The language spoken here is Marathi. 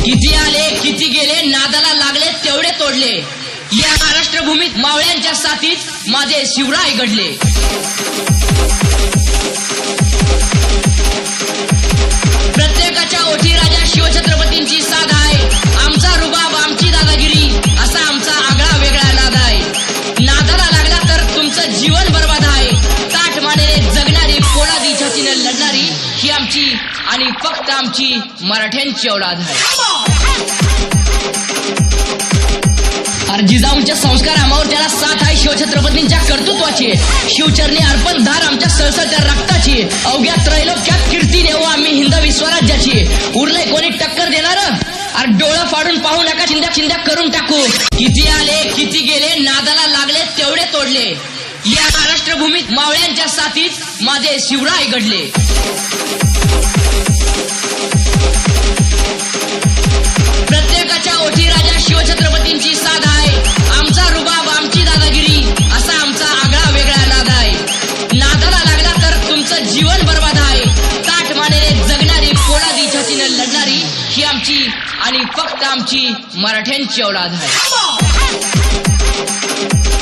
किती आले किती गेले नादाला लागले तेवढे तोडले. या महाराष्ट्र भूमीत मावळ्यांच्या साथीत माझे शिवराय घडले. पोळादी लढणारी ही आमची आणि फक्त आमची मराठ्यांची औलाद आहे. अरे जिजाऊंच्या संस्कार आमावर त्याला साथ आहे. शिवछत्रपतींच्या कर्तृत्वाची शिवचरणी अर्पण धार आमच्या सळसळत्या रक्ताची अवघ्या त्रैलोक्यात कीर्ती नेऊ आम्ही हिंदवी स्वराज्याची उरलंय कोणी टक्कर देणार? अरे डोळा फाडून पाहू नका चिंध्या चिंध्या करून टाकू. किती आले किती गेले नादाला लागले तेवढे तोडले. या महाराष्ट्र भूमीत मावळ्यांच्या साथीत माझे शिवराय घडले. प्रत्येकाच्या ओठी राजा शिवछत्रपतींची साथ आहे. आमचा रुबाब आमची दादागिरी असा आमचा आगळा वेगळा नाद आहे. नादाला लागला तर तुमचं जीवन बर्बाद आहे. ताट मानेने जगणारी कोणादी छातीने लढणारी ही आमची आणि फक्त आमची मराठ्यांची औलाद आहे.